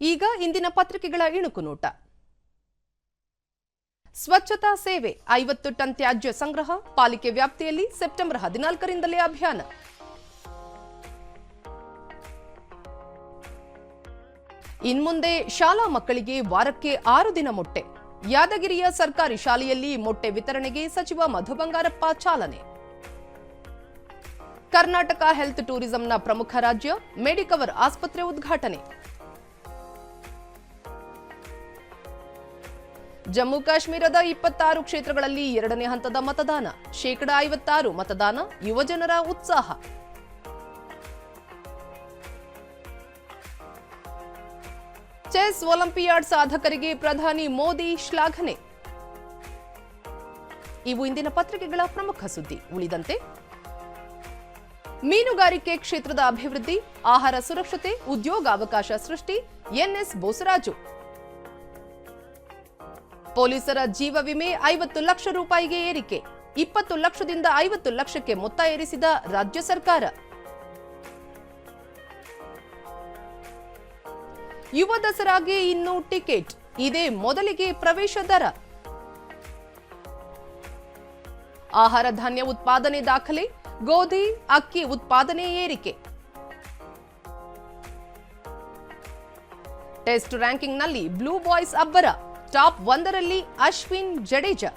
ಈಗ ಇಂದಿನ ಪತ್ರಿಕೆಗಳ ಇಣುಕು ನೋಟ ಸ್ವಚ್ಛತಾ ಸೇವೆ, ಐವತ್ತು ಟನ್ ತ್ಯಾಜ್ಯ ಸಂಗ್ರಹ, ಪಾಲಿಕೆ ವ್ಯಾಪ್ತಿಯಲ್ಲಿ ಸೆಪ್ಟೆಂಬರ್ ಹದಿನಾಲ್ಕರಿಂದಲೇ ಅಭಿಯಾನ. ಇನ್ಮುಂದೆ ಶಾಲಾ ಮಕ್ಕಳಿಗೆ ವಾರಕ್ಕೆ ಆರು ದಿನ ಮೊಟ್ಟೆ. ಯಾದಗಿರಿಯ ಸರ್ಕಾರಿ ಶಾಲೆಯಲ್ಲಿ ಮೊಟ್ಟೆ ವಿತರಣೆಗೆ ಸಚಿವ ಮಧು ಬಂಗಾರಪ್ಪ ಚಾಲನೆ. ಕರ್ನಾಟಕ ಹೆಲ್ತ್ ಟೂರಿಸಂನ ಪ್ರಮುಖ ರಾಜ್ಯ, ಮೆಡಿಕವರ್ ಆಸ್ಪತ್ರೆ ಉದ್ಘಾಟನೆ. ಜಮ್ಮು ಕಾಶ್ಮೀರದ ಇಪ್ಪತ್ತಾರು ಕ್ಷೇತ್ರಗಳಲ್ಲಿ ಎರಡನೇ ಹಂತದ ಮತದಾನ, ಶೇಕಡ ಐವತ್ತಾರು ಮತದಾನ ಯುವಜನರ ಉತ್ಸಾಹ. ಚೆಸ್ ಒಲಿಂಪಿಯಾಡ್ ಸಾಧಕರಿಗೆ ಪ್ರಧಾನಿ ಮೋದಿ ಶ್ಲಾಘನೆ. ಇವು ಇಂದಿನ ಪತ್ರಿಕೆಗಳ ಪ್ರಮುಖ ಸುದ್ದಿ. ಉಳಿದಂತೆ, ಮೀನುಗಾರಿಕೆ ಕ್ಷೇತ್ರದ ಅಭಿವೃದ್ಧಿ, ಆಹಾರ ಸುರಕ್ಷತೆ, ಉದ್ಯೋಗಾವಕಾಶ ಸೃಷ್ಟಿ ಎನ್ಎಸ್ ಬೋಸರಾಜು. ಪೊಲೀಸರ ಜೀವ ವಿಮೆ ಐವತ್ತು ಲಕ್ಷ ರೂಪಾಯಿಗೆ ಏರಿಕೆ. ಇಪ್ಪತ್ತು ಲಕ್ಷದಿಂದ ಐವತ್ತು ಲಕ್ಷಕ್ಕೆ ಮೊತ್ತ ಏರಿಸಿದ ರಾಜ್ಯ ಸರ್ಕಾರ. ಯುವ ದಸರಾಗೆ ಇನ್ನು ಟಿಕೆಟ್. ಇದೇ ಮೊದಲಿಗೆ ಪ್ರವೇಶ ದರ. ಆಹಾರ ಧಾನ್ಯ ಉತ್ಪಾದನೆ ದಾಖಲೆ, ಗೋಧಿ, ಅಕ್ಕಿ ಉತ್ಪಾದನೆ ಏರಿಕೆ. ಟೆಸ್ಟ್ ರ್ಯಾಂಕಿಂಗ್ನಲ್ಲಿ ಬ್ಲೂ ಬಾಯ್ಸ್ ಅಬ್ಬರ. ಟಾಪ್ ಒಂದರಲ್ಲಿ ಅಶ್ವಿನ್ ಜಡೇಜಾ.